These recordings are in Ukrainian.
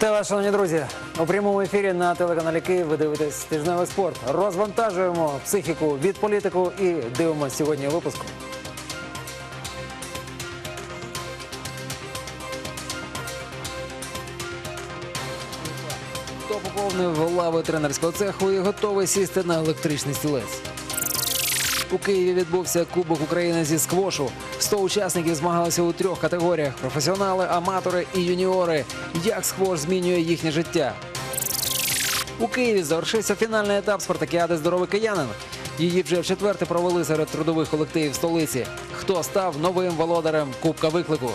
Вітаю вас, шановні друзі. У прямому ефірі на телеканалі Київ ви дивитесь тижневий спорт. Розвантажуємо психіку від політику і дивимося сьогодні у випуску. Хто поповнив лави тренерського цеху і готовий сісти на електричний стілець? У Києві відбувся Кубок України зі сквошу. 100 учасників змагалися у трьох категоріях: професіонали, аматори і юніори. Як сквош змінює їхнє життя? У Києві завершився фінальний етап спартакіади Здоровий киянин. Її вже в четверте провели серед трудових колективів столиці. Хто став новим володарем Кубка виклику?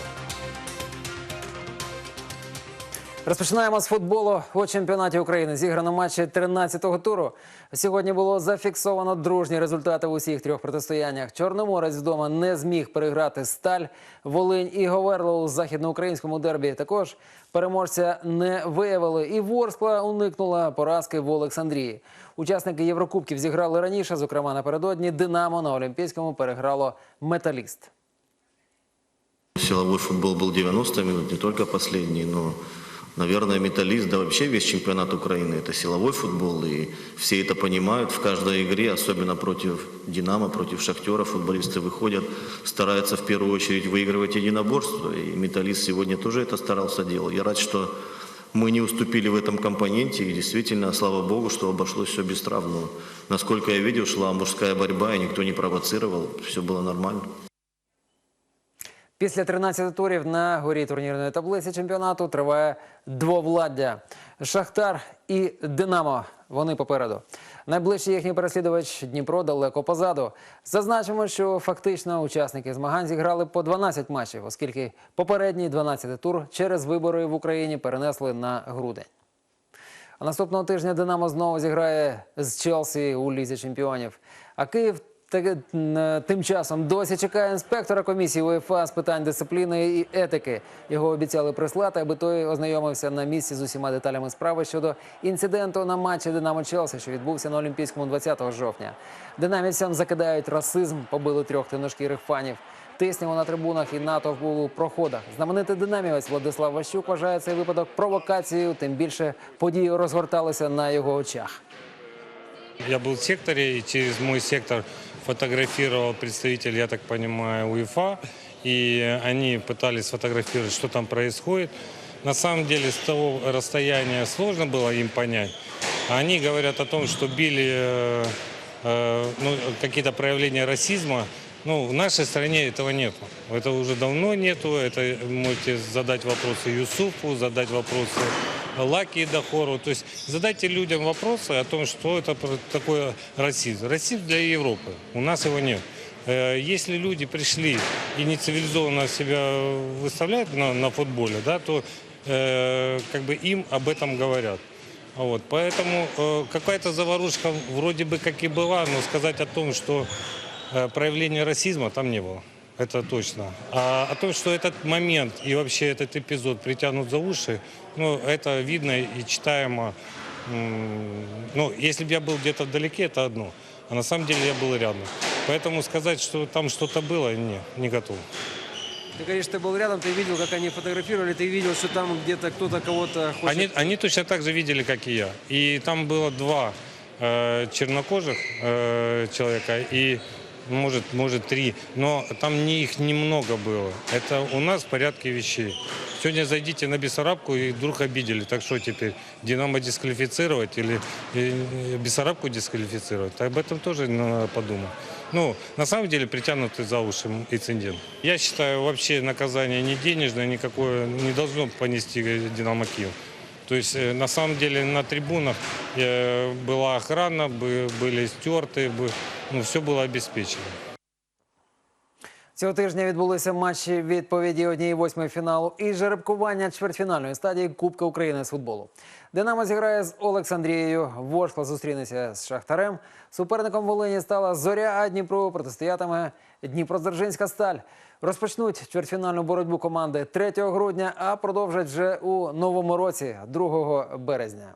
Розпочинаємо з футболу у чемпіонаті України. Зіграно матчі 13-го туру. Сьогодні було зафіксовано дружні результати в усіх трьох протистояннях. Чорноморець вдома не зміг переграти сталь. Волинь і Говерло у західноукраїнському дербі також переможця не виявили. І Ворскла уникнула поразки в Олександрії. Учасники Єврокубків зіграли раніше. Зокрема, напередодні Динамо на Олімпійському переграло металіст. Силовой футбол был 90 минут, не только последний, но, наверное, металлист, да вообще весь чемпионат Украины – это силовой футбол, и все это понимают. В каждой игре, особенно против «Динамо», против «Шахтера», футболисты выходят, стараются в первую очередь выигрывать единоборство, и металлист сегодня тоже это старался делать. Я рад, что мы не уступили в этом компоненте, и действительно, слава богу, что обошлось все без травм. Но, насколько я видел, шла мужская борьба, и никто не провоцировал, все было нормально. Після 13 турів на горі турнірної таблиці чемпіонату триває двовладдя. Шахтар і Динамо. Вони попереду. Найближчий їхній переслідувач Дніпро далеко позаду. Зазначимо, що фактично учасники змагань зіграли по 12 матчів, оскільки попередній 12 тур через вибори в Україні перенесли на грудень. А наступного тижня Динамо знову зіграє з Челсі у лізі чемпіонів. А Київ тим часом досі чекає інспектора комісії УЄФА з питань дисципліни і етики. Його обіцяли прислати, аби той ознайомився на місці з усіма деталями справи щодо інциденту на матчі Динамо Челсі, що відбувся на Олімпійському 20 жовтня. Динамівцям закидають расизм, побили трьох темношкірих фанів. Тисняво на трибунах і натовп був у проходах. Знаменитий динамівець Владислав Ващук вважає цей випадок провокацією. Тим більше події розгорталися на його очах. Я был в секторе, и через мой сектор фотографировал представитель, я так понимаю, УЕФА. И они пытались сфотографировать, что там происходит. На самом деле, с того расстояния сложно было им понять. Они говорят о том, что били э, э, ну, какие-то проявления расизма. Ну, в нашей стране этого нету. Это уже давно нету. Это можете задать вопросы Юсуфу, задать вопросы Лаки и Дахору. То есть задайте людям вопросы о том, что это про- такое расизм. Расизм для Европы. У нас его нет. Э, Если люди пришли и нецивилизованно себя выставляют на, на футболе, да, то э, как бы им об этом говорят. Вот, поэтому э, какая-то заварушка вроде бы как и была, но сказать о том, что э, проявления расизма там не было. Это точно. А о том, что этот момент и вообще этот эпизод притянут за уши, ну, это видно и читаемо. Ну, если бы я был где-то вдалеке, это одно. А на самом деле я был рядом. Поэтому сказать, что там что-то было, не, не готов. Ты, конечно, ты был рядом, ты видел, как они фотографировали, ты видел, что там где-то кто-то кого-то хочет... Они, они точно так же видели, как и я. И там было два э, чернокожих э, человека и может, может три, но там не, их немного было. Это у нас в порядке вещей. Сегодня зайдите на Бессарабку и вдруг обидели. Так что теперь, Динамо дисквалифицировать или э, Бессарабку дисквалифицировать? Об этом тоже надо подумать. Ну, на самом деле притянутый за уши инцидент. Я считаю, вообще наказание не денежное, никакое не должно понести Динамо Киев. То есть э, на самом деле на трибунах э, была охрана, бы- были стерты, бы- ну, все было обеспечено. Цього тижня відбулися матчі відповіді однієї восьмої фіналу і жеребкування чвертьфінальної стадії Кубка України з футболу. Динамо зіграє з Олександрією. Ворскла зустрінеться з Шахтарем. Суперником Волині стала Зоря, а Дніпро протистоятиме Дніпродзержинська сталь. Розпочнуть чвертьфінальну боротьбу команди 3 грудня, а продовжать вже у новому році, 2 березня.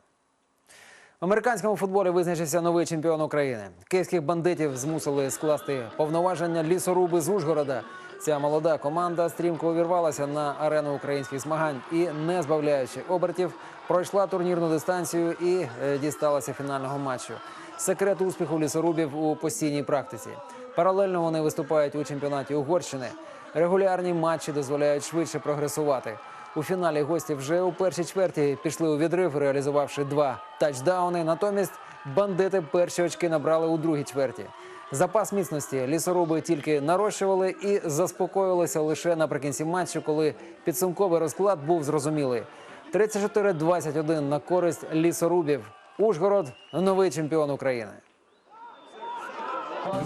В американському футболі визначився новий чемпіон України. Київських бандитів змусили скласти повноваження лісоруби з Ужгорода. Ця молода команда стрімко увірвалася на арену українських змагань і, не збавляючи обертів, пройшла турнірну дистанцію і е, дісталася фінального матчу. Секрет успіху лісорубів у постійній практиці. Паралельно вони виступають у чемпіонаті Угорщини. Регулярні матчі дозволяють швидше прогресувати. У фіналі гості вже у першій чверті пішли у відрив, реалізувавши два тачдауни. Натомість бандити перші очки набрали у другій чверті. Запас міцності лісоруби тільки нарощували і заспокоїлися лише наприкінці матчу, коли підсумковий розклад був зрозумілий. 34-21 на користь лісорубів. Ужгород новий чемпіон України.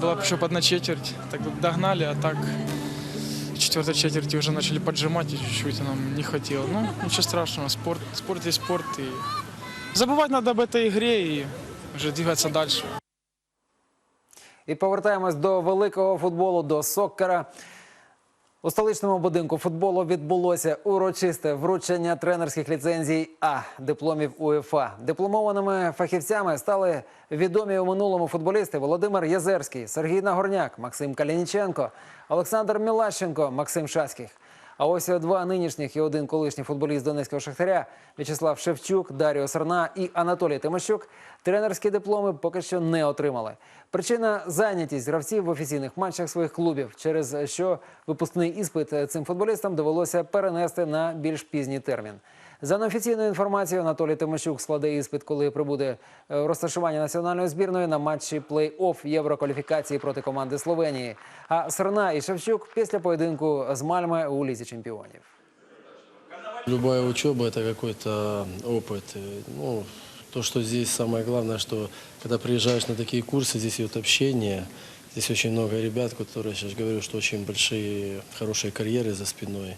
Была бы еще одна четверть, так бы догнали, а так в четвертой четверти уже начали поджимать и чуть-чуть и нам не хватило. Ну, ничего страшного, спорт, спорт есть спорт. И забывать надо об этой игре и уже двигаться дальше. І повертаємось до великого футболу, до соккера. У столичному будинку футболу відбулося урочисте вручення тренерських ліцензій А дипломів УЄФА. Дипломованими фахівцями стали відомі у минулому футболісти Володимир Язерський, Сергій Нагорняк, Максим Калініченко, Олександр Мілащенко, Максим Шаських. А ось два нинішніх і один колишній футболіст Донецького шахтаря В'ячеслав Шевчук, Даріо Сарна і Анатолій Тимощук тренерські дипломи поки що не отримали. Причина зайнятість гравців в офіційних матчах своїх клубів, через що випускний іспит цим футболістам довелося перенести на більш пізній термін. За неофіційною інформацією, Анатолій Тимощук складе іспит, коли прибуде е, в розташування національної збірної на матчі плей-офф Єврокваліфікації проти команди Словенії. А Серна і Шевчук після поєдинку з Мальме у лізі чемпіонів. Любая учеба – это какой-то опыт. И, Ну, то, что здесь самое главное, что когда приезжаешь на такие курсы, здесь идет общение. Здесь очень много ребят, которые, сейчас говорю, что очень большие, хорошие карьеры за спиной.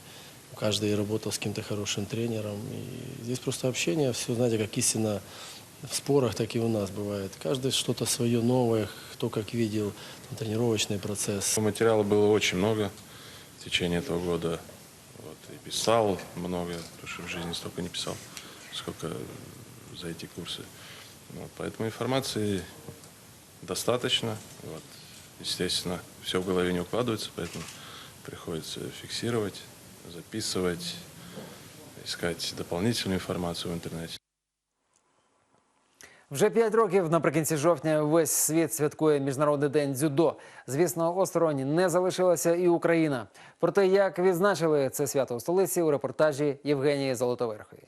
Каждый работал с каким-то хорошим тренером. И здесь просто общение, все, знаете, как истинно в спорах, так и у нас бывает. Каждый что-то свое новое, кто как видел, там, тренировочный процесс. Материала было очень много в течение этого года. Вот, и писал много, потому что в жизни столько не писал, сколько за эти курсы. Вот, поэтому информации достаточно. Вот. Естественно, все в голове не укладывается, поэтому приходится фиксировать, записывать, искать дополнительную информацию в интернете. Вже п'ять років наприкінці жовтня весь світ святкує міжнародний день дзюдо. Звісно, осторонь не залишилася і Україна. Про те, як відзначили це свято у столиці, у репортажі Євгенії Золотоверхої.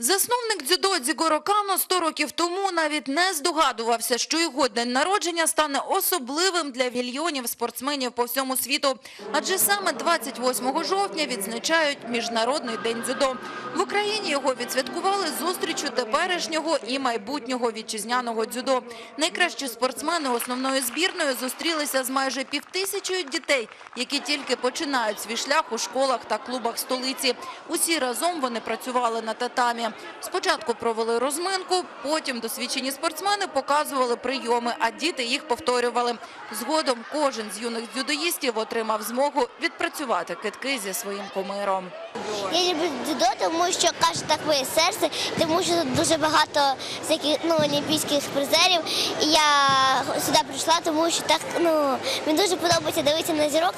Засновник дзюдо Дзігоро Кано 100 років тому навіть не здогадувався, що його день народження стане особливим для мільйонів спортсменів по всьому світу. Адже саме 28 жовтня відзначають Міжнародний день дзюдо. В Україні його відсвяткували зустрічю теперішнього і майбутнього вітчизняного дзюдо. Найкращі спортсмени основної збірної зустрілися з майже півтисячою дітей, які тільки починають свій шлях у школах та клубах столиці. Усі разом вони працювали на татамі. Спочатку провели розминку, потім досвідчені спортсмени показували прийоми, а діти їх повторювали. Згодом кожен з юних дзюдоїстів отримав змогу відпрацювати китки зі своїм кумиром. Я люблю дзюдо, тому що каже так моє серце, тому що тут дуже багато всяких ну, олімпійських призерів. І я сюди прийшла, тому що так ну мені дуже подобається дивитися на зірок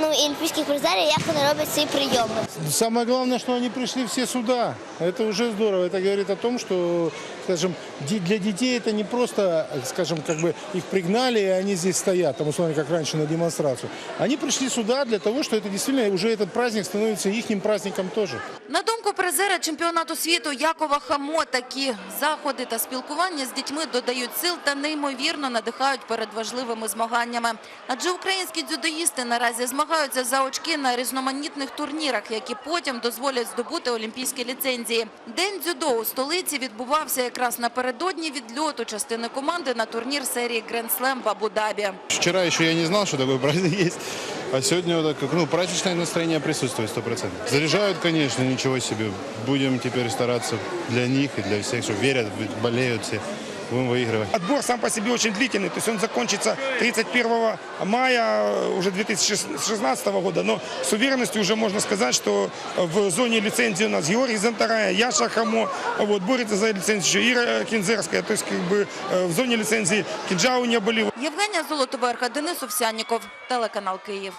ну, і олімпійських призерів, як вони роблять ці прийоми. Самое главное, что они пришли все сюда. Это уже здорово. Это говорит о том, что, скажем, ди- для детей это не просто, скажем, как бы их пригнали, и они здесь стоят, там, условно, как раньше на демонстрацию. Они пришли сюда для того, что это действительно уже этот праздник становится их праздником тоже. На думку призера чемпіонату світу Якова Хамо, такі заходи та спілкування з дітьми додають сил та неймовірно надихають перед важливими змаганнями. Адже українські дзюдоїсти наразі змагаються за очки на різноманітних турнірах, які потім дозволять здобути олімпійські ліцензії. День дзюдо у столиці відбувався якраз напередодні відльоту частини команди на турнір серії «Грендслем» в Абу-Дабі. Вчера еще я не знал, что такой праздник есть. А сегодня вот так, ну, праздничное настроение присутствует 100%. Заряжают, конечно, ничего себе. Будем теперь стараться для них и для всех, что верят, болеют все будем выигрывать. Отбор сам по себе очень длительный, то есть он закончится 31 мая э, уже 2016 года, но с уверенностью уже можно сказать, что в зоне лицензии у нас Георгий Зантарая, Яша Хамо, вот, борется за лицензию еще Ира Кинзерская, то есть как бы э, в зоне лицензии Кинджау не были. Євгенія Золотоверха, Денис Овсянніков, телеканал Київ.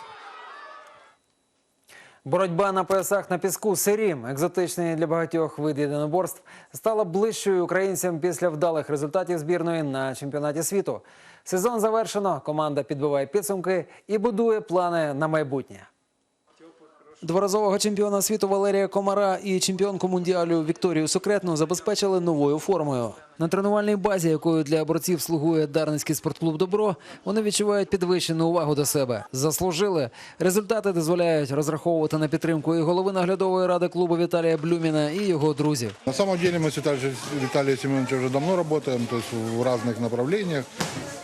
Боротьба на поясах на піску сирім, екзотичний для багатьох вид єдиноборств, стала ближчою українцям після вдалих результатів збірної на чемпіонаті світу. Сезон завершено. Команда підбиває підсумки і будує плани на майбутнє. Дворазового чемпіона світу Валерія Комара і чемпіонку мундіалю Вікторію Секретну забезпечили новою формою. На тренувальній базі, якою для борців слугує Дарницький спортклуб Добро, вони відчувають підвищену увагу до себе. Заслужили. Результати дозволяють розраховувати на підтримку і голови наглядової ради клубу Віталія Блюміна і його друзів. На самом деле с Виталием, Виталием Семеновичем уже давно работаем, то есть в разных направлениях.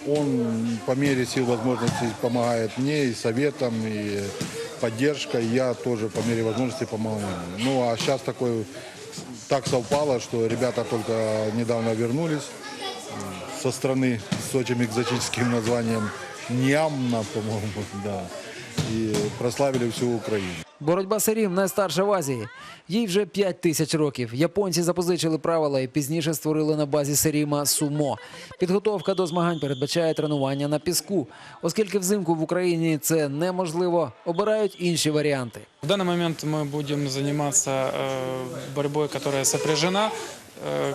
Он по мере сил возможностей помогает мне и советом, и поддержкой. Я тоже по мере возможностей помогаю. Ну а сейчас такой так совпало, что ребята только недавно вернулись со страны с очень экзотическим названием Нямна, по-моему, да. И прославили всю Украину. Боротьба Серім найстарша в Азії. Їй вже 5 тисяч років. Японці запозичили правила і пізніше створили на базі Серіма сумо. Підготовка до змагань передбачає тренування на піску. Оскільки взимку в Україні це неможливо, обирають інші варіанти. В данный момент мы будем заниматься э, борьбой, которая сопряжена, э,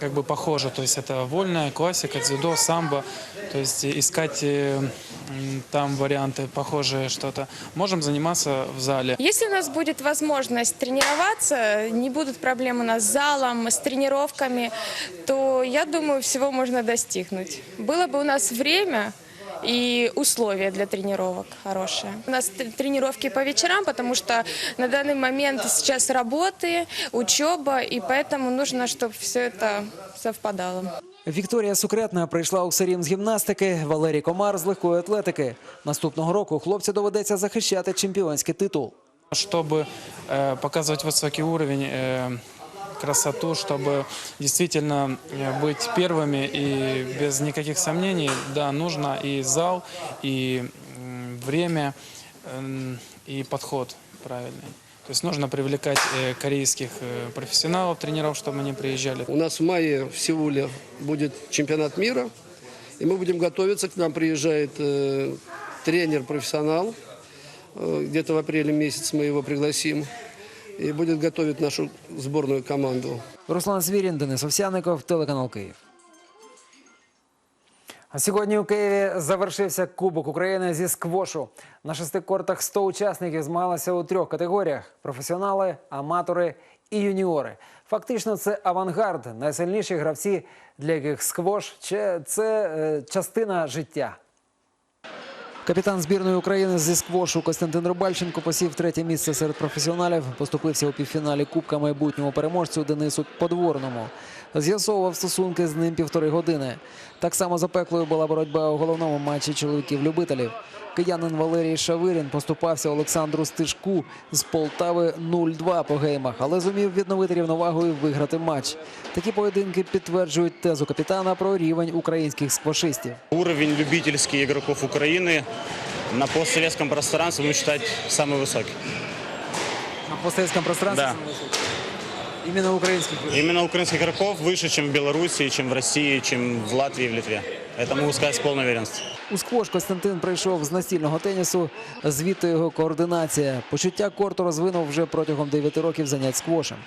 как бы похожа. То есть это вольная классика, дзюдо, самбо. То есть искать э, м, там варианты похожие что-то. Можем заниматься в зале. Если у нас будет возможность тренироваться, не будут проблем у нас с залом, с тренировками, то я думаю, всего можно достигнуть. Было бы у нас время и условия для тренировок хорошие. У нас т- тренировки по вечерам, потому что на данный момент сейчас работы, учеба, и поэтому нужно, чтобы все это совпадало. Вікторія Сукретна прийшла у Серім з гімнастики, Валерій Комар з легкої атлетики. Наступного року хлопцю доведеться захищати чемпіонський титул. Чтобы э, показывать высокий уровень, э, красоту, чтобы действительно э, быть первыми и без никаких сомнений, да, нужно и зал, и время, эм, и подход правильный. То есть нужно привлекать э, корейских э, профессионалов, тренеров, чтобы они приезжали. У нас в мае в Сеуле будет чемпионат мира, и мы будем готовиться. К нам приезжает тренер-профессионал. Где-то в апреле месяц мы его пригласим. И будет готовить нашу сборную команду. Руслан Свірін, Денис Овсяников, телеканал Київ. А сьогодні у Києві завершився Кубок України зі сквошу. На шести кортах 100 учасників змагалися у трьох категоріях: професіонали, аматори і юніори. Фактично, це авангард, найсильніші гравці, для яких сквош це, це е, частина життя. Капітан збірної України зі сквошу Костянтин Рибальченко посів третє місце серед професіоналів. Поступився у півфіналі Кубка майбутньому переможцю Денису Подворному З'ясовував стосунки з ним півтори години. Так само запеклою була боротьба у головному матчі чоловіків-любителів. Киянин Валерій Шавирін поступався Олександру Стишку з Полтави 0-2 по геймах, але зумів відновити рівновагу і виграти матч. Такі поєдинки підтверджують тезу капітана про рівень українських сквошистів. Уровень любительских игроков Украины на постсоветском пространстве, будем считать, самый высокий. На постсоветском пространстве Да. Именно украинских. Именно украинских игроков выше, чем в Беларуси, чем в России, чем в Латвии и в Литве. Это могу сказать с полной уверенностью. У сквош Костянтин прийшов з настільного тенісу, звідти його координація. Почуття корту розвинув вже протягом 9 років занять сквошем.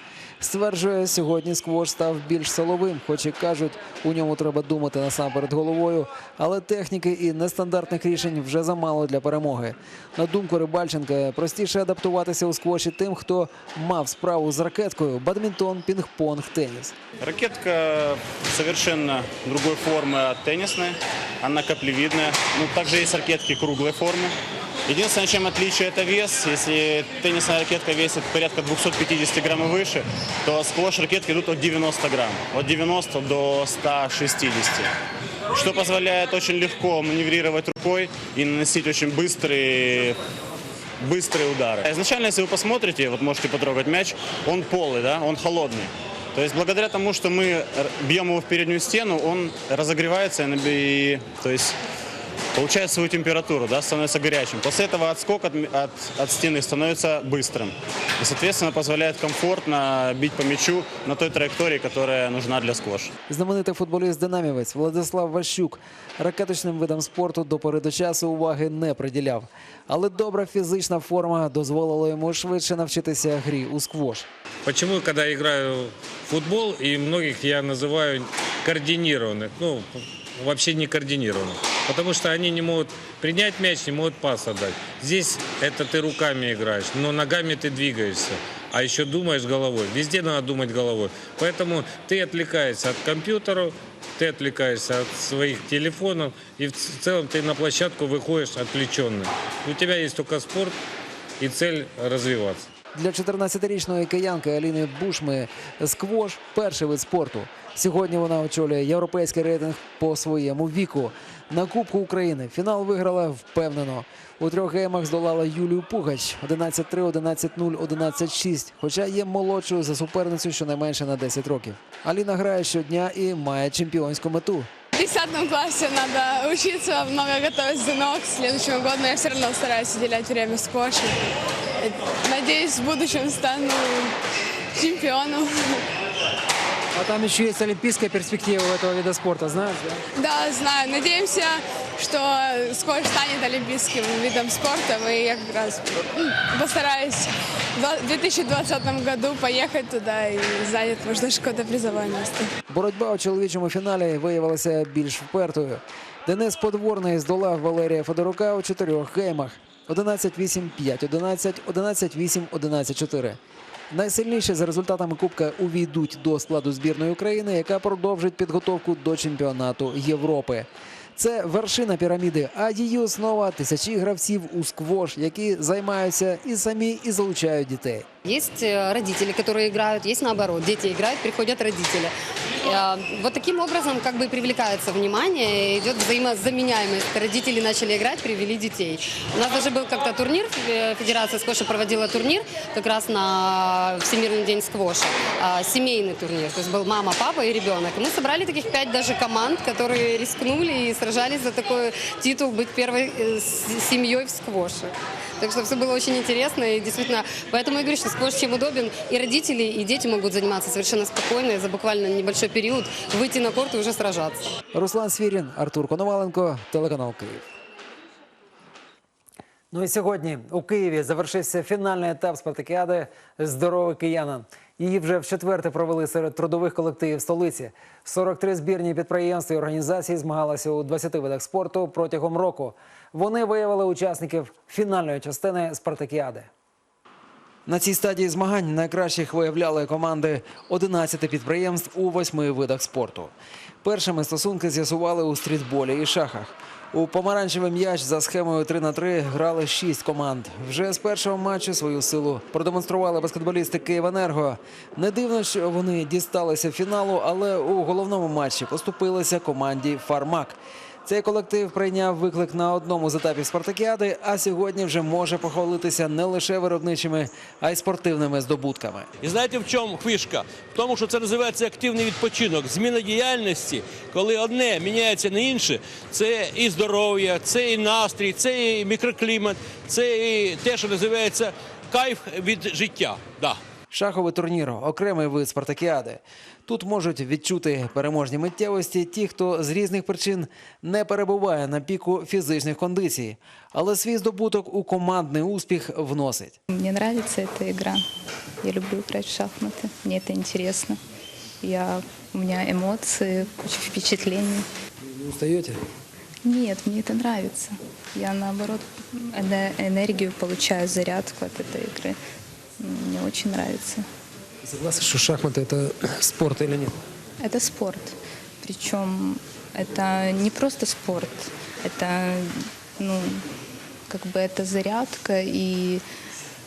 Стверджує, сьогодні сквош став більш силовим, хоч і кажуть, у ньому треба думати насамперед головою, але техніки і нестандартних рішень вже замало для перемоги. На думку Рибальченка, простіше адаптуватися у сквоші тим, хто мав справу з ракеткою, бадмінтон, пінг-понг, теніс. Ракетка совершенно другой формы от теннисной. Она каплевидная. Ну, также есть ракетки круглой формы. Единственное, чем отличие это вес. Если теннисная ракетка весит порядка 250 грамм и выше, то сквош ракетки идут от 90 грамм. От 90 до 160. Что позволяет очень легко маневрировать рукой и наносить очень быстрые быстрые удары. Изначально, если вы посмотрите, вот можете потрогать мяч, он полый, да, он холодный. То есть благодаря тому, что мы бьем его в переднюю стену, он разогревается и, то есть получает свою температуру, да, становится горячим. После этого отскок от, м- от, от стены становится быстрым. И, соответственно, позволяет комфортно бить по мячу на той траектории, которая нужна для сквоша. Знаменитий футболіст-динамівець Владислав Ващук ракеточним видам спорту до пори до часу уваги не приділяв. Але добра фізична форма дозволила йому швидше навчитися грі у сквош. Почему, когда я играю в футбол, и многих я называю координированных, ну, вообще не координированных. Потому что они не могут принять мяч, не могут пас отдать. Здесь это ты руками играешь, но ногами ты двигаешься. А еще думаешь головой. Везде надо думать головой. Поэтому ты отвлекаешься от компьютера, ты отвлекаешься от своих телефонов, и в ц- целом ты на площадку выходишь отвлеченный. У тебя есть только спорт и цель развиваться. Для 14-річної киянки Аліни Бушми сквош перший вид спорту. Сьогодні вона очолює європейський рейтинг по своєму віку. На Кубку України фінал виграла впевнено. У трьох геймах здолала Юлію Пугач 11-3, 11-0, 11-6, хоча є молодшою за суперницю щонайменше на 10 років. Аліна грає щодня і має чемпіонську мету. В 10 классе надо учиться, много готовить ЗНО к следующему я все равно стараюсь уделять время сквошу. Надеюсь, в будущем стану чемпионом. А там еще есть олимпийская перспектива у этого вида спорта, знаешь, да? Да, знаю. Надеемся, что сквош станет олимпийским видом спорта. И я как раз постараюсь в 2020 году поехать туда и занять, может, даже какое-то призовое место. Боротьба у чоловічому фіналі виявилася більш впертою. Денис Подворний здолав Валерія Федорука у чотирьох геймах: 11-8, 5-11, 11-8, 11-4. Найсильніші за результатами Кубка увійдуть до складу збірної України, яка продовжить підготовку до чемпіонату Європи. Це вершина піраміди, а її основа тисячі гравців у сквош, які займаються і самі і залучають дітей. Є батьки, які грають, є наоборот. Діти грають, приходять родители. Э, Вот таким образом как бы привлекается внимание, идет взаимозаменяемость. Родители начали играть, привели детей. У нас даже был как-то турнир, э, Федерация сквоша проводила турнир как раз на Всемирный день сквоша. А, Семейный турнир, то есть был мама, папа и ребенок. Мы собрали таких пять даже команд, которые рискнули и сражались за такой титул быть первой э, семьей в сквоше. Так что все было очень интересно и действительно, поэтому я говорю, что сквош чем удобен, и родители, и дети могут заниматься совершенно спокойно, и за буквально небольшой период выйти на корт и уже сражаться. Руслан Свірін, Артур Коноваленко, телеканал Київ. Ну і сьогодні у Києві завершився фінальний етап спартакіади Здоровий киянин. Її вже в четверте провели серед трудових колективів столиці. 43 збірні підприємства і організації змагалися у 20 видах спорту протягом року. Вони виявили учасників фінальної частини спартакіади. На цій стадії змагань найкращих виявляли команди 11 підприємств у восьми видах спорту. Першими стосунки з'ясували у стрітболі і шахах. У помаранчевий м'яч за схемою 3 на 3 грали 6 команд. Вже з першого матчу свою силу продемонстрували баскетболісти Київенерго. Не дивно, що вони дісталися фіналу, але у головному матчі поступилися команді Фармак. Цей колектив прийняв виклик на одному з етапів спартакіади, а сьогодні вже може похвалитися не лише виробничими, а й спортивними здобутками. І знаєте, в чому фішка? В тому, що це називається активний відпочинок, зміна діяльності, коли одне міняється на інше, це і здоров'я, це і настрій, це і мікроклімат, це і те, що називається кайф від життя. Да. Шаховий турнір окремий вид спартакіади. Тут можуть відчути переможні миттєвості ті, хто з різних причин не перебуває на піку фізичних кондицій, але свій здобуток у командний успіх вносить. Мне нравится эта игра. Я люблю играть в шахматы. Мне это интересно. Я, у меня эмоции, куча впечатлений. Не устаете? Нет, мне это нравится. Я, наоборот, эне- энергию получаю, зарядку от этой игры. Мне очень нравится. Согласен, что шахматы это спорт или нет? Это спорт. Причем это не просто спорт. Это, ну, как бы это зарядка, и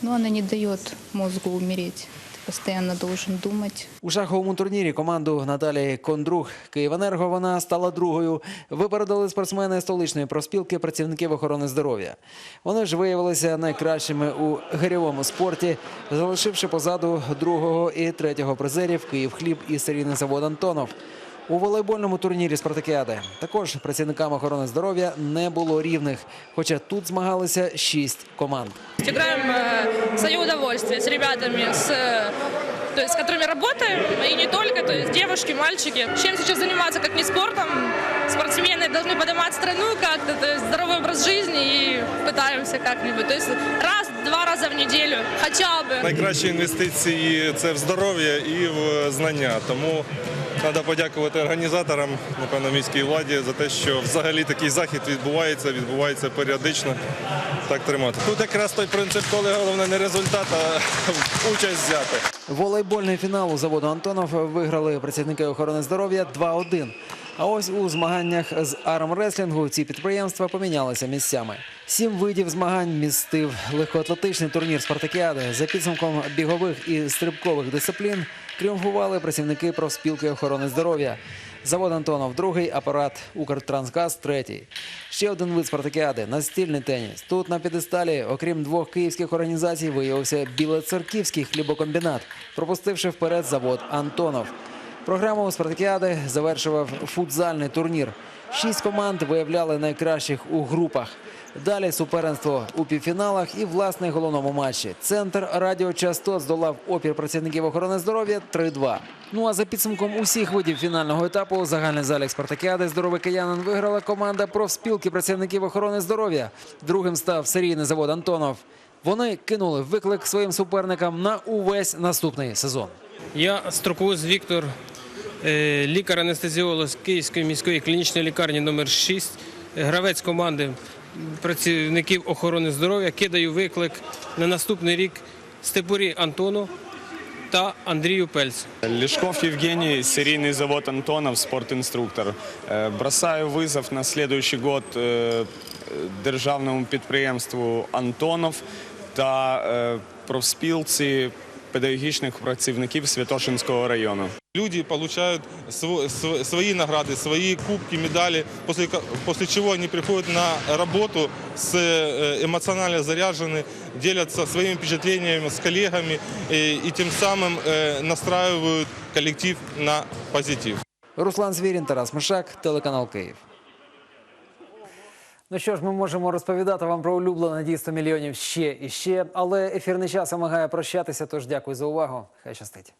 ну, она не дает мозгу умереть. постоянно должен думать. У шаховому турнірі команду Наталії Кондрух Київенерго вона стала другою. Випередили спортсмени столичної профспілки працівників охорони здоров'я. Вони ж виявилися найкращими у гирьовому спорті, залишивши позаду другого і третього призерів Київхліб і серійний завод Антонов. У волейбольному турнірі Спартакіади також працівникам охорони здоров'я не було рівних, хоча тут змагалися шість команд. Играем э, в свое удовольствие с ребятами, с, э, то есть, с которыми работаем, и не только, то есть девушки, мальчики. Чем сейчас заниматься, как не спортом? Спортсмены должны поднимать страну как-то, то есть здоровый образ жизни и пытаемся как-нибудь. То есть раз-два раза в неделю, хотя бы. Найкращі інвестиції це в здоров'я і в знання. Тому треба подякувати організаторам, напевно, міській владі за те, що взагалі такий захід відбувається, відбувається періодично. Так тримати. Тут якраз той принцип, коли головне не результат, а участь взяти. Волейбольний фінал у заводу Антонов виграли працівники охорони здоров'я 2-1. А ось у змаганнях з армреслінгу ці підприємства помінялися місцями. Сім видів змагань містив легкоатлетичний турнір Спартакіади. За підсумком бігових і стрибкових дисциплін тріумфували працівники профспілки охорони здоров'я. Завод Антонов другий, апарат Укртрансгаз третій. Ще один вид спартакіади настільний теніс. Тут на підесталі, окрім двох київських організацій, виявився Білоцерківський хлібокомбінат, пропустивши вперед завод Антонов. Програму спартакіади завершував футзальний турнір. Шість команд виявляли найкращих у групах. Далі суперництво у півфіналах і власне головному матчі. Центр радіочастот здолав опір працівників охорони здоров'я 3-2. Ну а за підсумком усіх видів фінального етапу загальний залік спартакіади здоровий киянин виграла команда профспілки працівників охорони здоров'я. Другим став серійний завод Антонов. Вони кинули виклик своїм суперникам на увесь наступний сезон. Я Строкоз Віктор, е, лікар-анестезіолог Київської міської клінічної лікарні номер 6 гравець команди працівників охорони здоров'я. Кидаю виклик на наступний рік Степурі Антону та Андрію Пельцю. Лешков Евгений, серийный завод Антонов, спортинструктор. Э, Бросаю вызов на следующий год э, державному підприємству Антонов та е, профспілці педагогічних працівників Святошинського району. Люди получают сво- св- свои награды, свои кубки, медали, после, ко- после чего они приходят на работу с э, эмоционально заряжены, делятся своими впечатлениями с коллегами э, и тем самым э, настраивают коллектив на позитив. Руслан Звірін, Тарас Мишак, телеканал Київ. Ну що ж, ми можемо розповідати вам про улюблене дійство мільйонів ще і ще, але ефірний час вимагає прощатися. Тож дякую за увагу. Хай щастить.